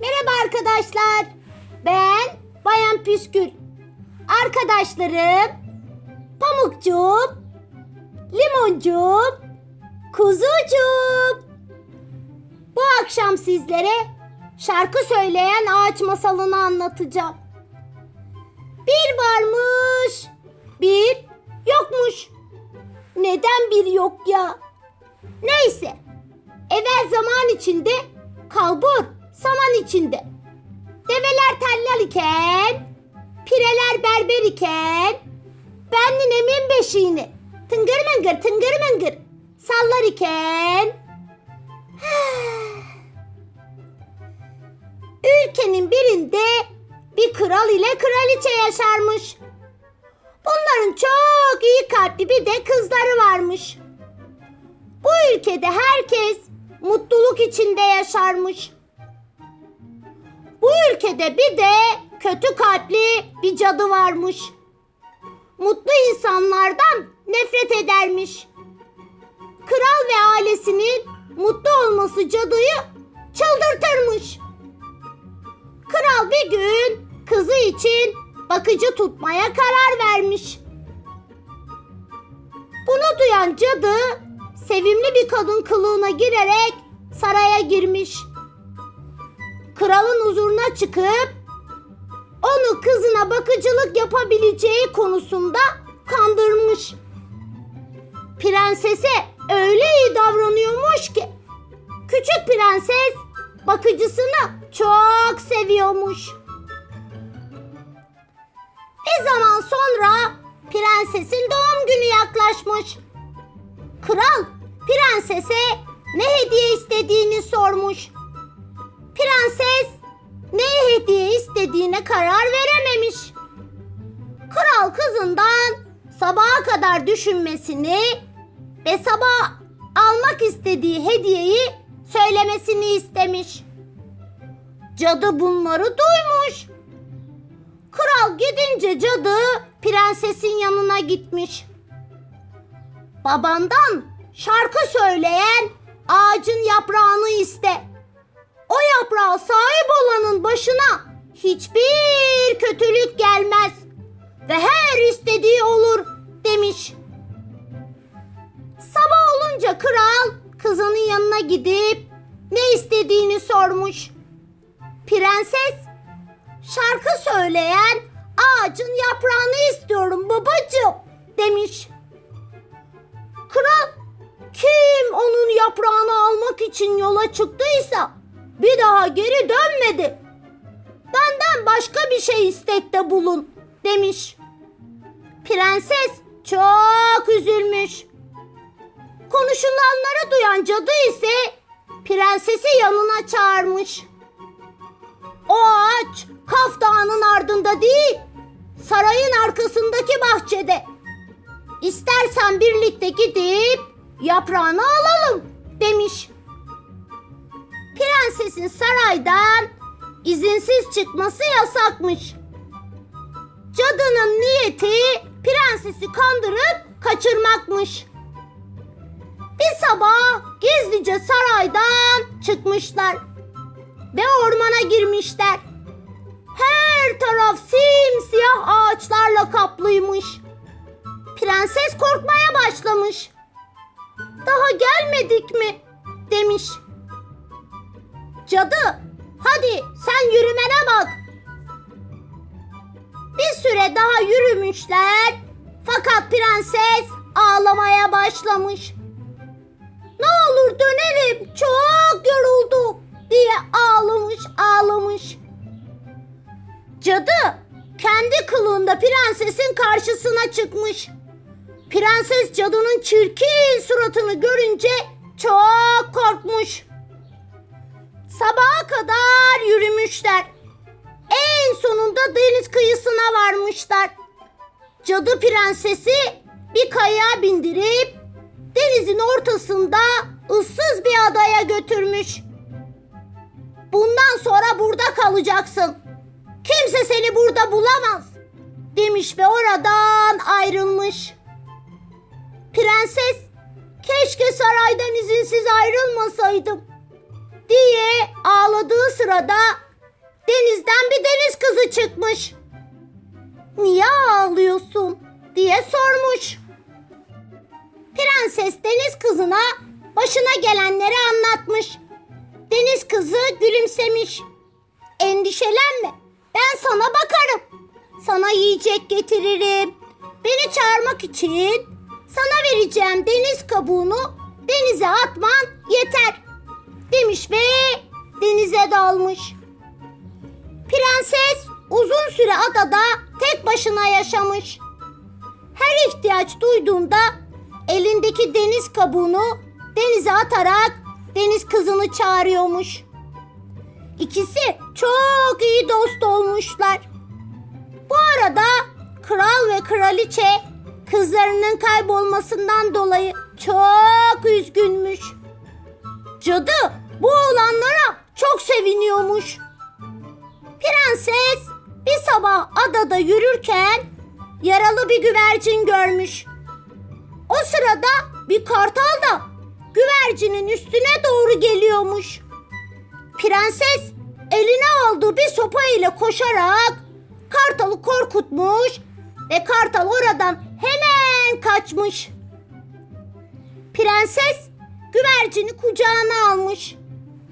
Merhaba arkadaşlar. Ben Bayan Püskül. Arkadaşlarım Pamukcuğum, Limoncuğum, Kuzucuğum. Bu akşam sizlere şarkı söyleyen ağaç masalını anlatacağım. Bir varmış, bir yokmuş. Neden bir yok ya? Neyse. Evvel zaman içinde, kalbur saman içinde. Develer tellal iken, pireler berber iken, ben ninemin beşiğini tıngır mıngır tıngır mıngır sallar iken, ülkenin birinde bir kral ile kraliçe yaşarmış. Bunların çok iyi kalpli bir de kızları varmış. Bu ülkede herkes mutluluk içinde yaşarmış. Bu ülkede bir de kötü kalpli bir cadı varmış. Mutlu insanlardan nefret edermiş. Kral ve ailesinin mutlu olması cadıyı çıldırtırmış. Kral bir gün kızı için bakıcı tutmaya karar vermiş. Bunu duyan cadı sevimli bir kadın kılığına girerek saraya girmiş. Kralın huzuruna çıkıp onu kızına bakıcılık yapabileceği konusunda kandırmış. Prensese öyle iyi davranıyormuş ki küçük prenses bakıcısını çok seviyormuş. Bir zaman sonra prensesin doğum günü yaklaşmış. Kral prensese ne hediye istediğini sormuş. Prenses ne hediye istediğine karar verememiş. Kral kızından sabaha kadar düşünmesini ve sabah almak istediği hediyeyi söylemesini istemiş. Cadı bunları duymuş. Kral gidince cadı prensesin yanına gitmiş. Babandan şarkı söyleyen ağacın yaprağını iste. O yaprağa sahip olanın başına hiçbir kötülük gelmez ve her istediği olur demiş. Sabah olunca kral kızının yanına gidip ne istediğini sormuş. Prenses şarkı söyleyen ağacın yaprağını istiyorum babacığım demiş. Kral kim onun yaprağını almak için yola çıktıysa bir daha geri dönmedi. Benden başka bir şey istekte bulun demiş. Prenses çok üzülmüş. Konuşulanları duyan cadı ise prensesi yanına çağırmış. O ağaç Kaf Dağı'nın ardında değil, sarayın arkasındaki bahçede. İstersen birlikte gidip yaprağını alalım demiş. Prensesin saraydan izinsiz çıkması yasakmış. Cadının niyeti prensesi kandırıp kaçırmakmış. Bir sabah gizlice saraydan çıkmışlar ve ormana girmişler. Her taraf simsiyah ağaçlarla kaplıymış. Prenses korkmaya başlamış. Daha gelmedik mi? demiş. Cadı, hadi sen yürümene bak. Bir süre daha yürümüşler. Fakat prenses ağlamaya başlamış. Ne olur dönelim, çok yoruldum diye ağlamış ağlamış. Cadı kendi kılığında prensesin karşısına çıkmış. Prenses cadının çirkin suratını görünce çok korkmuş. Sabaha kadar yürümüşler. En sonunda deniz kıyısına varmışlar. Cadı prensesi bir kayaya bindirip denizin ortasında ıssız bir adaya götürmüş. Bundan sonra burada kalacaksın. Kimse seni burada bulamaz demiş ve oradan ayrılmış. Prenses keşke saraydan izinsiz ayrılmasaydım diye ağladığı sırada denizden bir deniz kızı çıkmış. Niye ağlıyorsun diye sormuş. Prenses deniz kızına başına gelenleri anlatmış. Deniz kızı gülümsemiş. Endişelenme ben sana bakarım. Sana yiyecek getiririm. Beni çağırmak için sana vereceğim deniz kabuğunu denize atman yeter. Demiş ve denize dalmış. Prenses uzun süre adada tek başına yaşamış. Her ihtiyaç duyduğunda elindeki deniz kabuğunu denize atarak deniz kızını çağırıyormuş. İkisi çok iyi dost olmuşlar. Bu arada kral ve kraliçe kızlarının kaybolmasından dolayı çok üzgünmüş. Cadı bu olanlara çok seviniyormuş. Prenses bir sabah adada yürürken yaralı bir güvercin görmüş. O sırada bir kartal da güvercinin üstüne doğru geliyormuş. Prenses eline aldığı bir sopa ile koşarak kartalı korkutmuş ve kartal oradan hemen kaçmış. Prenses güvercini kucağına almış.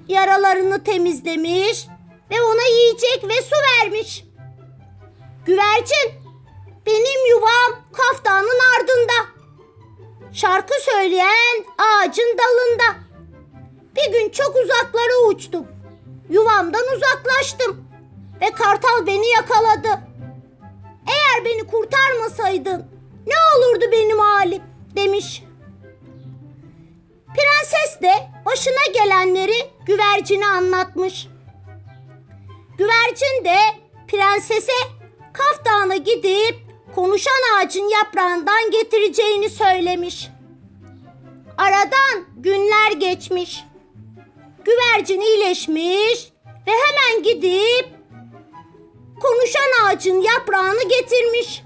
Yaralarını temizlemiş ve ona yiyecek ve su vermiş. Güvercin, benim yuvam kaftanın ardında. Şarkı söyleyen ağacın dalında. Bir gün çok uzaklara uçtum. Yuvamdan uzaklaştım ve kartal beni yakaladı. Eğer beni kurtarmasaydın ne olurdu benim halim demiş. Prenses de başına gelenleri güvercine anlatmış. Güvercin de prensese Kaf Dağı'na gidip konuşan ağacın yaprağından getireceğini söylemiş. Aradan günler geçmiş. Güvercin iyileşmiş ve hemen gidip konuşan ağacın yaprağını getirmiş.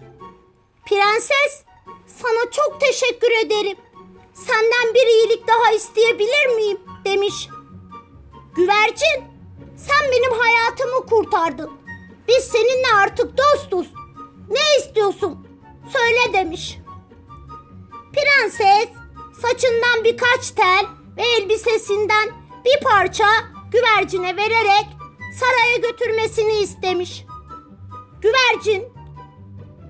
Prenses, sana çok teşekkür ederim. Senden bir iyilik daha isteyebilir miyim? demiş. Güvercin, sen benim hayatımı kurtardın. Biz seninle artık dostuz. Ne istiyorsun? Söyle demiş. Prenses saçından birkaç tel ve elbisesinden bir parça güvercine vererek saraya götürmesini istemiş. Güvercin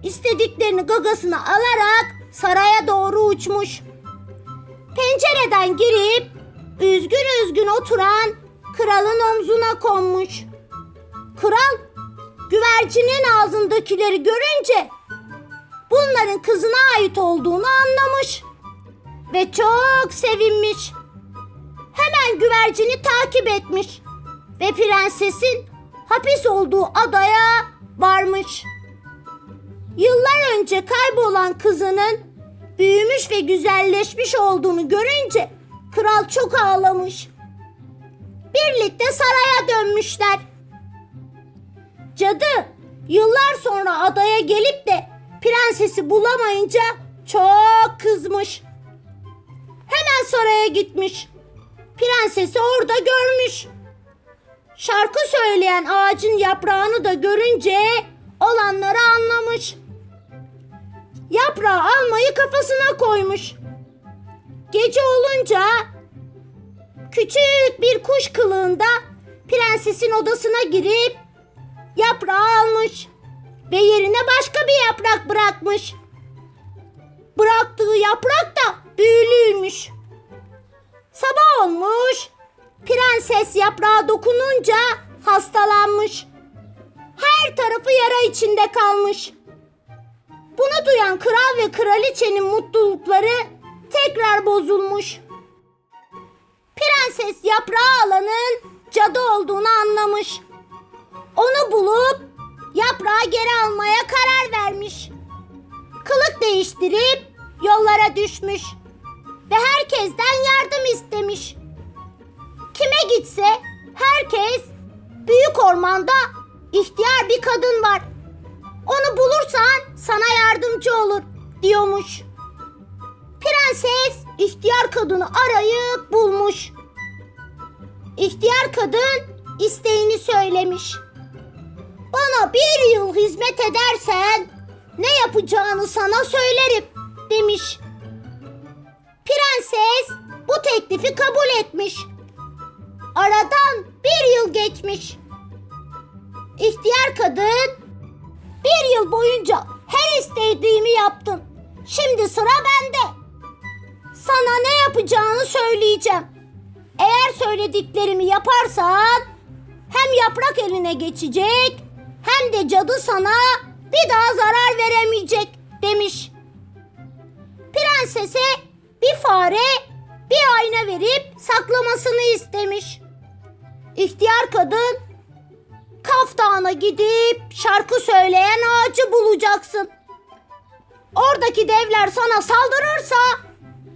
istediklerini gagasına alarak saraya doğru uçmuş. Pencereden girip üzgün üzgün oturan kralın omzuna konmuş. Kral güvercinin ağzındakileri görünce bunların kızına ait olduğunu anlamış ve çok sevinmiş. Hemen güvercini takip etmiş ve prensesin hapis olduğu adaya varmış. Yıllar önce kaybolan kızının büyümüş ve güzelleşmiş olduğunu görünce kral çok ağlamış. Birlikte saraya dönmüşler. Cadı yıllar sonra adaya gelip de prensesi bulamayınca çok kızmış. Hemen saraya gitmiş. Prensesi orada görmüş. Şarkı söyleyen ağacın yaprağını da görünce olanları anlamış. Yaprağı almayı kafasına koymuş. Gece olunca küçük bir kuş kılığında prensesin odasına girip yaprağı almış ve yerine başka bir yaprak bırakmış. Bıraktığı yaprak da büyülüymüş. Sabah olmuş. Prenses yaprağa dokununca hastalanmış. Her tarafı yara içinde kalmış. Bunu duyan kral ve kraliçenin mutlulukları tekrar bozulmuş. Prenses yaprağı alanın cadı olduğunu anlamış. Onu bulup yaprağı geri almaya karar vermiş. Kılık değiştirip yollara düşmüş ve herkesten yardım istemiş. Kime gitse herkes büyük ormanda ihtiyar bir kadın var. Onu bulursan sana yardımcı olur diyormuş. Prenses ihtiyar kadını arayıp bulmuş. İhtiyar kadın isteğini söylemiş. Bana bir yıl hizmet edersen ne yapacağını sana söylerim demiş. Prenses bu teklifi kabul etmiş. Aradan bir yıl geçmiş. İhtiyar kadın bir yıl boyunca her istediğimi yaptın. Şimdi sıra bende. Sana ne yapacağını söyleyeceğim. Eğer söylediklerimi yaparsan hem yaprak eline geçecek hem de cadı sana bir daha zarar veremeyecek demiş. Prensese bir fare bir ayna verip saklamasını istemiş. İhtiyar kadın Kaf Dağı'na gidip şarkı söyleyen ağacı bulacaksın. Oradaki devler sana saldırırsa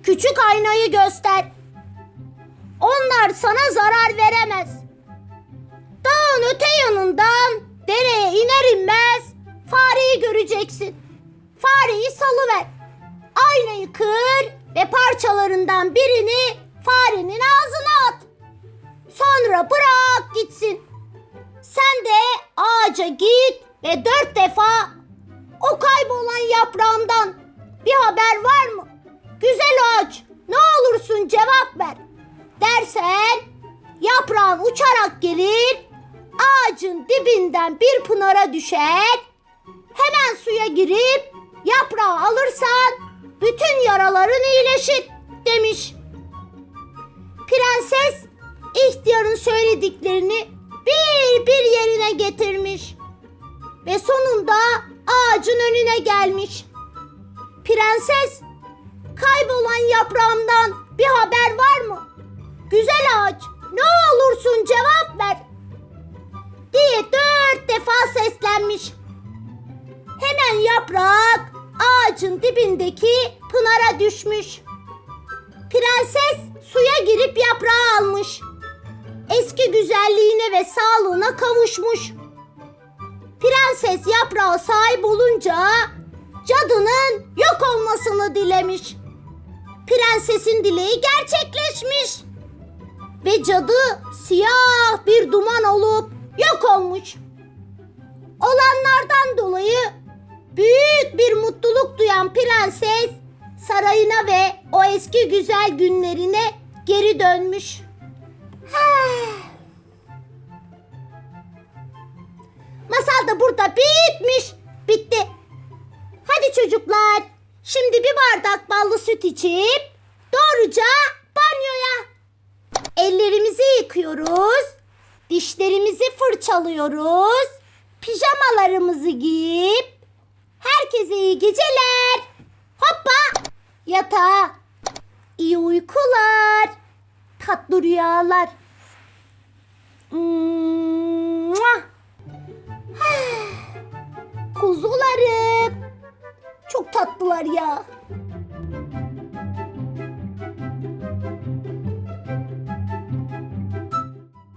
küçük aynayı göster. Onlar sana zarar veremez. Dağın öte yanından dereye iner inmez fareyi göreceksin. Fareyi salıver. Aynayı kır ve parçalarından birini farenin ağzına at. Sonra bırak gitsin. Sen de ağaca git ve dört defa o kaybolan yaprağımdan bir haber var mı? Güzel ağaç ne olursun cevap ver. Dersen yaprağın uçarak gelir, ağacın dibinden bir pınara düşer, hemen suya girip yaprağı alırsan bütün yaraların iyileşir demiş. Prenses ihtiyarın söylediklerini bir bir yerine getirmiş. Ve sonunda ağacın önüne gelmiş. Prenses, kaybolan yaprağımdan bir haber var mı? Güzel ağaç, ne olursun cevap ver. Diye dört defa seslenmiş. Hemen yaprak ağacın dibindeki pınara düşmüş. Prenses suya girip yaprağı almış. Eski güzelliğine ve sağlığına kavuşmuş. Prenses yaprağı sahip olunca cadının yok olmasını dilemiş. Prensesin dileği gerçekleşmiş. Ve cadı siyah bir duman olup yok olmuş. Olanlardan dolayı büyük bir mutluluk duyan prenses sarayına ve o eski güzel günlerine geri dönmüş. Masal da burada bitmiş. Bitti. Hadi çocuklar. Şimdi bir bardak ballı süt içip doğruca banyoya. Ellerimizi yıkıyoruz. Dişlerimizi fırçalıyoruz. Pijamalarımızı giyip herkese iyi geceler. Hoppa yatağa. İyi uykular. Tatlı rüyalar. Kuzularım. Çok tatlılar ya.